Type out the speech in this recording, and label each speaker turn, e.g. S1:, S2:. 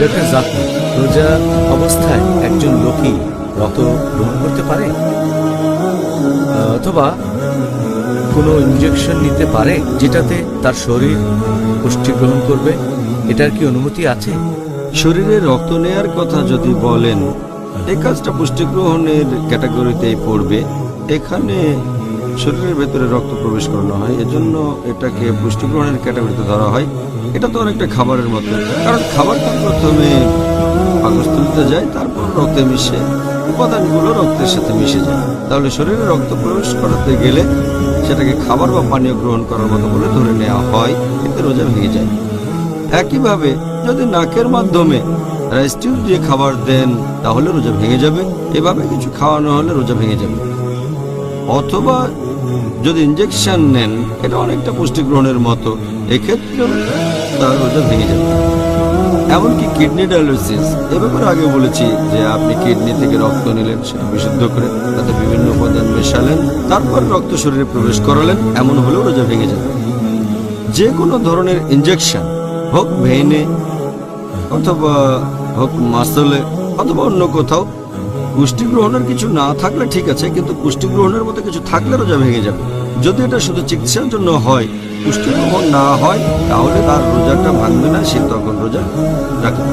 S1: Doctor Zakir রোজা অবস্থায় একজন লোকই রক্ত গ্রহণ করতে পারে? অথবা কোনো ইঞ্জেকশন নিতে পারে যেটাতে তার শরীর পুষ্টি গ্রহণ করবে? এটার কি অনুমতি আছে?
S2: শরীরে রক্ত নেয়ার কথা যদি বলেন এই কাজটা পুষ্টি গ্রহণের ক্যাটাগরিতেই পড়বে। এখানে শরীরের ভেতরে রক্ত প্রবেশ করানো হয়, এজন্য এটাকে পুষ্টি গ্রহণের ক্যাটাগরিতে ধরা হয়। এটা তো অনেকটা খাবারের মতো। কারণ খাবারটা প্রথমে পাকস্থলিতে যায়, তারপর রক্তে মিশে, উপাদানগুলো রক্তের সাথে মিশে যায়। তাহলে শরীরে রক্ত প্রবেশ করাতে গেলে সেটাকে খাবার বা পানীয় গ্রহণ করার মতো বলে ধরে নেওয়া হয়, এতে রোজা ভেঙে যায়। একইভাবে যদি নাকের মাধ্যমে রাইস দিয়ে খাবার দেন, তাহলে রোজা ভেঙে যাবে। এভাবে কিছু খাওয়ানো হলে রোজা ভেঙে যাবে। অথবা যদি ইঞ্জেকশন নেন, এটা অনেকটা পুষ্টি গ্রহণের মতো, এক্ষেত্রেও তার রোজা ভেঙে যাবে। এমনকি কিডনি ডায়ালিসিস এ ব্যাপারে আগে বলেছি যে আপনি কিডনি থেকে রক্ত নিলেন, সেটা বিশুদ্ধ করে তাতে বিভিন্ন উপাদান মেশালেন, তারপর রক্ত শরীরে প্রবেশ করালেন, এমন হলেও রোজা ভেঙে যাবে। যে কোনো ধরনের ইনজেকশন হোক ভেইনে অথবা হোক মাসলে অথবা অন্য কোথাও পুষ্টি গ্রহণের কিছু না থাকলে ঠিক আছে, কিন্তু পুষ্টি গ্রহণের মতো কিছু থাকলে রোজা ভেঙে যাবে। যদি এটা শুধু চিকিৎসার জন্য হয় পুষ্টি গ্রহণ না হয়, তাহলে তার রোজাটা ভাঙবে না, সে তখন রোজা রাখবে